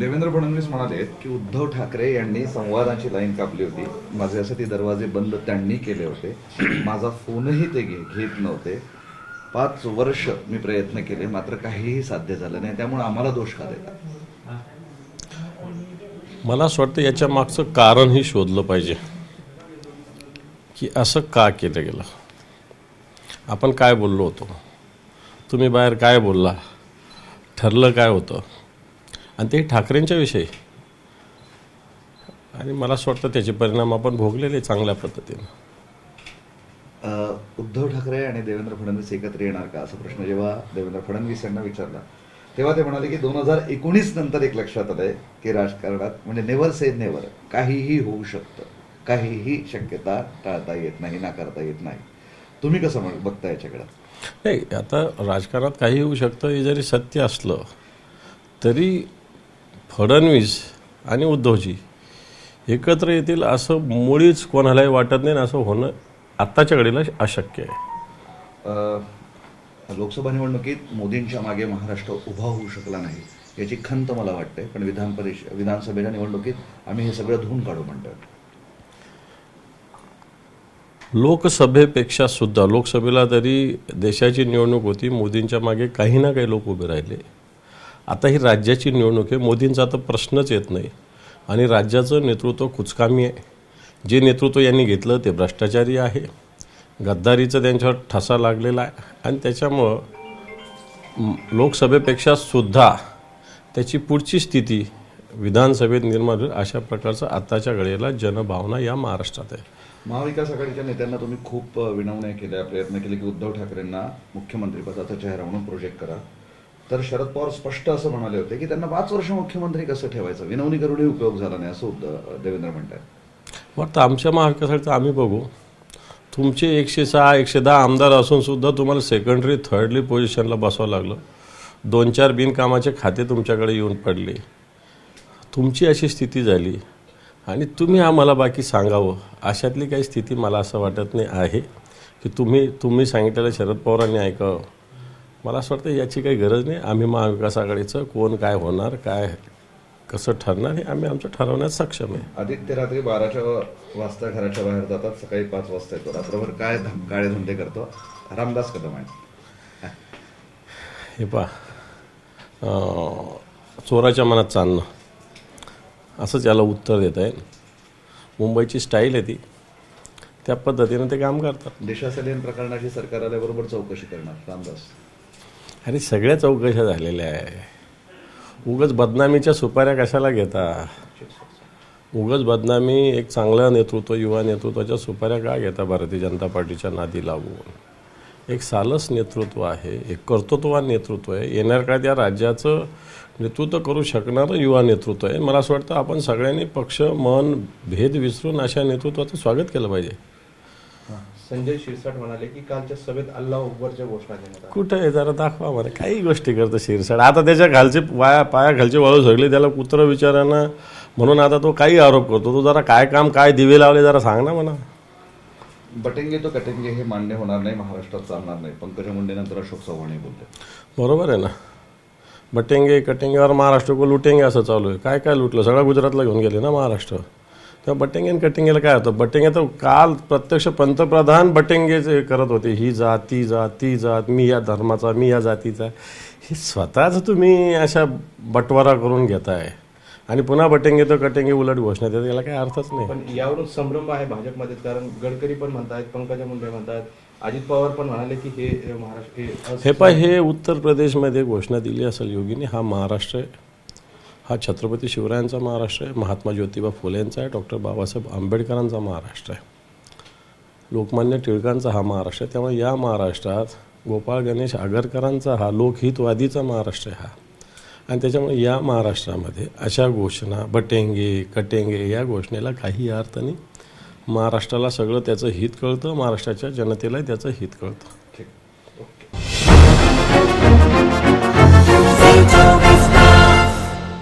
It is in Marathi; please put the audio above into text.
देवेंद्र फडणवीस म्हणाले की उद्धव ठाकरे यांनी संवादाची लाईन कापली होती. माझ्यासाठी दरवाजे बंद त्यांनी केले होते. माझा फोनही ते घे घेत नव्हते. पाच वर्ष मी प्रयत्न केले मात्र काहीही साध्य झालं नाही. त्यामुळे आम्हाला दोष का देता? मला असं वाटतं याच्या मागचं कारणही शोधलं पाहिजे. की असं का केलं गेलं? आपण काय बोललो होतो? तुम्ही बाहेर काय बोलला? ठरलं काय होतं? आणि ते ठाकरेंच्या विषयी. आणि मला असं वाटतं त्याचे परिणाम आपण भोगलेले चांगल्या पद्धतीनं. उद्धव ठाकरे आणि देवेंद्र फडणवीस एकत्र येणार का? असा प्रश्न जेव्हा देवेंद्र फडणवीस यांना विचारला तेव्हा ते म्हणाले की दोन हजार एकोणीस नंतर एक लक्षात आलंय की राजकारणात म्हणजे नेव्हर से नेव्हर काहीही होऊ शकतं. काहीही शक्यता टाळता येत नाही नाकारता येत नाही. तुम्ही कसं म्हण- बघता याच्याकडे? नाही आता राजकारणात काही होऊ शकतं हे जरी सत्य असलं तरी फडणवीस आणि उद्धवजी एकत्र येतील असं मुळीच कोणालाही वाटत नाही आणि असं होणं आत्ताच्या घडीला अशक्य आहे. लोकसभा निवडणुकीत मोदींच्या मागे महाराष्ट्र उभा होऊ शकला नाही याची खंत मला वाटते पण विधान परिष विधानसभेच्या निवडणुकीत आम्ही हे सगळं धुवून काढू म्हणतोय. लोकसभेपेक्षा सुद्धा लोकसभेला तरी देशाची निवडणूक होती मोदींच्या मागे काही ना काही लोक उभे राहिले. आता ही राज्याची निवडणूक आहे. मोदींचा तर प्रश्नच येत नाही. आणि राज्याचं नेतृत्व कुचकामी आहे. जे नेतृत्व यांनी घेतलं ते भ्रष्टाचारी आहे. गद्दारीचं त्यांच्यावर ठसा लागलेला आहे. आणि त्याच्यामुळं लोकसभेपेक्षा सुद्धा त्याची पुढची स्थिती विधानसभेत निर्माण होईल अशा प्रकारचं आत्ताच्या घडीला जनभावना या महाराष्ट्रात आहे. महाविकास आघाडीच्या नेत्यांना तुम्ही खूप विनवण्या केल्या प्रयत्न केले की उद्धव ठाकरेंना मुख्यमंत्रीपदाचा चेहरा म्हणून प्रोजेक्ट करा. तर शरद पवार स्पष्ट असं म्हणाले होते की त्यांना पाच वर्ष मुख्यमंत्री कसं ठेवायचं? विनवणी करूनही उपयोग झाला नाही असं देवेंद्र म्हणतात वाटतं आमच्या महाविकासाचं आम्ही बघू. तुमचे एकशे सहा एकशे दहा आमदार असून सुद्धा तुम्हाला सेकंडरी थर्डली पोझिशनला बसावं लागलं. दोन चार बिनकामाचे खाते तुमच्याकडे येऊन पडले. तुमची अशी स्थिती झाली आणि तुम्ही आम्हाला बाकी सांगावं. अशातली काही स्थिती मला असं वाटत नाही आहे की तुम्ही तुम्ही सांगितलेलं शरद पवारांनी ऐकावं. मला असं वाटतं याची काही गरज नाही. आम्ही महाविकास आघाडीचं कोण काय होणार काय कसं ठरणार हे आम्ही आमचं ठरवण्यात सक्षम आहे. आदित्य रात्री बाराच्या वाजता घराच्या बाहेर जातात सकाळी पाच वाजता येतो रात्रभर काय काळे धंदे करतो? रामदास कदम आहे हे पा चोराच्या मनात चालणं. असंच याला उत्तर देत आहे मुंबईची स्टाईल आहे ती. त्या पद्धतीनं ते काम करतात. देशासलीन प्रकरणाची सरकार आल्याबरोबर चौकशी करणार रामदास. अरे सगळ्या चौकशा झालेल्या आहे. उगच बदनामीच्या सुपाऱ्या कशाला घेता? उगच बदनामी एक चांगलं नेतृत्व युवा नेतृत्वाच्या सुपाऱ्या का घेता भारतीय जनता पार्टीच्या नादी लागून एक सालस नेतृत्व आहे एक कर्तृत्ववान नेतृत्व आहे. येणार काय त्या राज्याचं नेतृत्व करू शकणारं युवा नेतृत्व आहे. मला असं वाटतं आपण सगळ्यांनी पक्ष मन भेद विसरून अशा नेतृत्वाचं स्वागत केलं पाहिजे. संजय शिरसाट म्हणाले की कालच्या सभेत अल्लाह अकबरच्या घोषणा देण्यात कुठं आहे? जरा दाखवा मला काही गोष्टी करतं शिरसाड आता त्याच्या खालचे वाया पाया खालचे वाळू सगळे त्याला कुत्र विचारानं. म्हणून आता तो काही आरोप करतो. तो जरा काय काम काय दिवे लावले जरा सांग ना म्हणा बटेंगे तो कटेंगे हे मान्य होणार नाही महाराष्ट्रात चालणार नाही. पंकजा मुंडे नंतर अशोक चव्हाणही बोलले. बरोबर आहे ना. बटेंगे कटेंगे और महाराष्ट्र को लुटेंगे असं चालू आहे. काय काय लुटलं? सगळं गुजरातला घेऊन गेले ना महाराष्ट्र. तेव्हा बटेंगे आणि कटेंगेला काय होतं? बटेंगे तर काल प्रत्यक्ष पंतप्रधान बटेंगेचे करत होते ही जात ती जात ती जात मी या धर्माचा मी या जातीचा हे स्वतःच तुम्ही अशा बटवारा करून घेताय. आणि पुन्हा बटेंगे तर कटेंगे उलट घोषणा देतात याला काही अर्थच नाही. पण यावरून संभ्रम आहे भाजपमध्ये कारण गडकरी पण म्हणतायत पंकजा मुंडे म्हणतात अजित पवार पण म्हणाले की हे महाराष्ट्र हे पाय हे उत्तर प्रदेशमध्ये घोषणा दिली असेल योगीने हा महाराष्ट्र आहे. हा छत्रपती शिवरायांचा महाराष्ट्र आहे. महात्मा ज्योतिबा फुलेंचा आहे. डॉक्टर बाबासाहेब आंबेडकरांचा महाराष्ट्र आहे. लोकमान्य टिळकांचा हा महाराष्ट्र आहे. त्यामुळे या महाराष्ट्रात गोपाळ गणेश आगरकरांचा हा लोकहितवादीचा महाराष्ट्र आहे हा. आणि त्याच्यामुळे या महाराष्ट्रामध्ये अशा घोषणा बटेंगे कटेंगे या घोषणेला काही अर्थ नाही. महाराष्ट्राला सगळं त्याचं हित कळतं. महाराष्ट्राच्या जनतेला त्याचं हित कळतं.